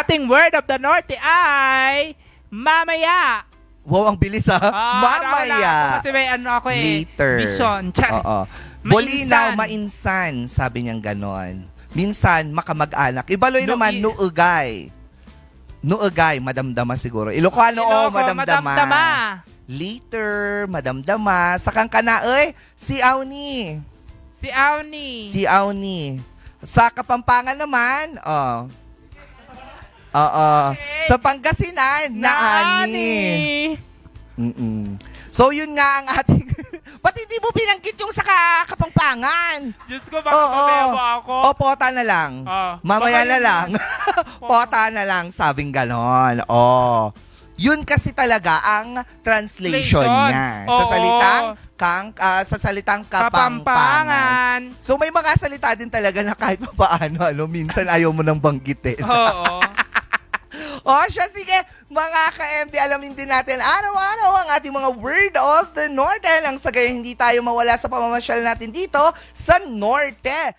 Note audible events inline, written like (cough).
ating word of the Norte ay mamaya. Wow, ang bilis ha. Ah, Mamaya. ako Kasi may ano ako eh. Later. Vision. (laughs) Charis. Oo. Bolinaw, mainsan, sabi niyang ganon. Minsan, makamag-anak. Ibaloy No, naman, nuugay. Nuugay, madamdama siguro. Ilocano, oh, madamdama. madamdama. Later, madamdama. Sakang ka na, eh, si Auni. Si Auni. Si Auni. Sa Kapampangan naman, oh. Oo. Sa Pangasinan, na Ani. Mm-mm. So, yun nga ang ating... (laughs) Ba't hindi mo binanggit yung sa ka- Kapampangan? Diyos ko, baka Oo. mamaya mo ako. O, pota na lang. Ah, Mamaya baka na yun- lang. (laughs) pota na lang, sabing ganon. Oh. Yun kasi talaga ang translation Translation. niya. Sa Oo. salitang kang ah, sa salitang kapampangan. Kapampangan. So may mga salita din talaga na kahit pa paano, ano, minsan ayaw mo nang banggitin. Oo. (laughs) O siya, sige, mga ka-MB, alamin din natin araw-araw ang ating mga word of the Norte. Nang sa gayon, hindi tayo mawala sa pamamasyal natin dito sa Norte.